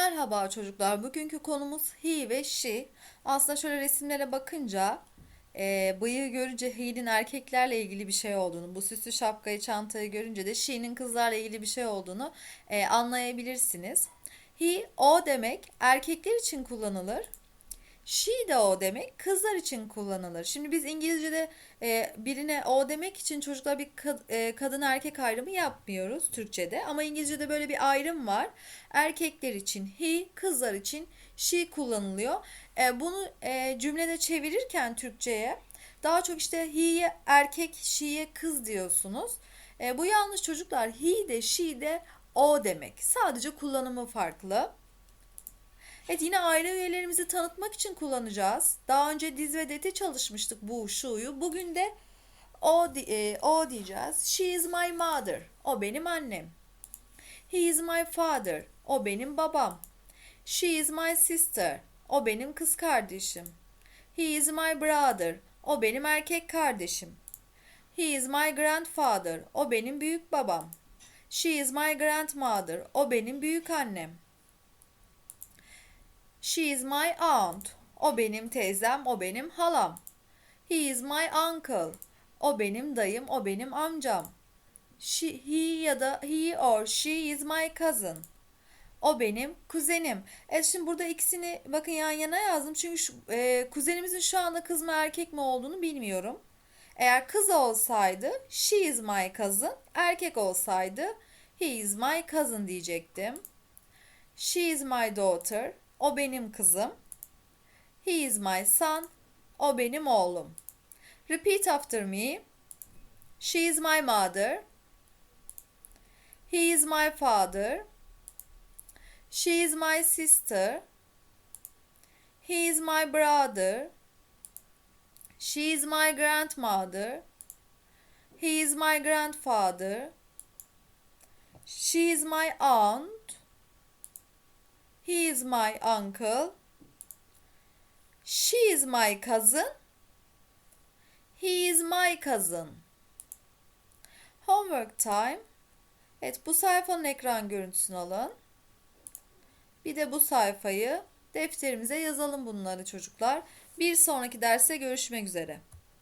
Merhaba çocuklar. Bugünkü konumuz he ve she. Aslında şöyle resimlere bakınca e, bıyığı görünce he'nin erkeklerle ilgili bir şey olduğunu, bu süslü şapkayı, çantayı görünce de she'nin kızlarla ilgili bir şey olduğunu e, anlayabilirsiniz. He, o demek erkekler için kullanılır. She de o demek kızlar için kullanılır. Şimdi biz İngilizce'de e, birine o demek için çocuklar bir kad- e, kadın erkek ayrımı yapmıyoruz Türkçe'de. Ama İngilizce'de böyle bir ayrım var. Erkekler için he, kızlar için she kullanılıyor. E, bunu e, cümlede çevirirken Türkçe'ye daha çok işte he'ye erkek, she'ye kız diyorsunuz. E, bu yanlış çocuklar. He de she de o demek. Sadece kullanımı farklı. Evet yine aile üyelerimizi tanıtmak için kullanacağız. Daha önce diz ve dete çalışmıştık bu şuyu. Bugün de o, e, o diyeceğiz. She is my mother. O benim annem. He is my father. O benim babam. She is my sister. O benim kız kardeşim. He is my brother. O benim erkek kardeşim. He is my grandfather. O benim büyük babam. She is my grandmother. O benim büyük annem. She is my aunt. O benim teyzem, o benim halam. He is my uncle. O benim dayım, o benim amcam. She, he ya da he or she is my cousin. O benim kuzenim. Evet şimdi burada ikisini bakın yan yana yazdım. Çünkü şu, e, kuzenimizin şu anda kız mı erkek mi olduğunu bilmiyorum. Eğer kız olsaydı she is my cousin. Erkek olsaydı he is my cousin diyecektim. She is my daughter. O benim kızım. He is my son. O benim oğlum. Repeat after me. She is my mother. He is my father. She is my sister. He is my brother. She is my grandmother. He is my grandfather. She is my aunt. He is my uncle. She is my cousin. He is my cousin. Homework time. Evet bu sayfanın ekran görüntüsünü alın. Bir de bu sayfayı defterimize yazalım bunları çocuklar. Bir sonraki derste görüşmek üzere.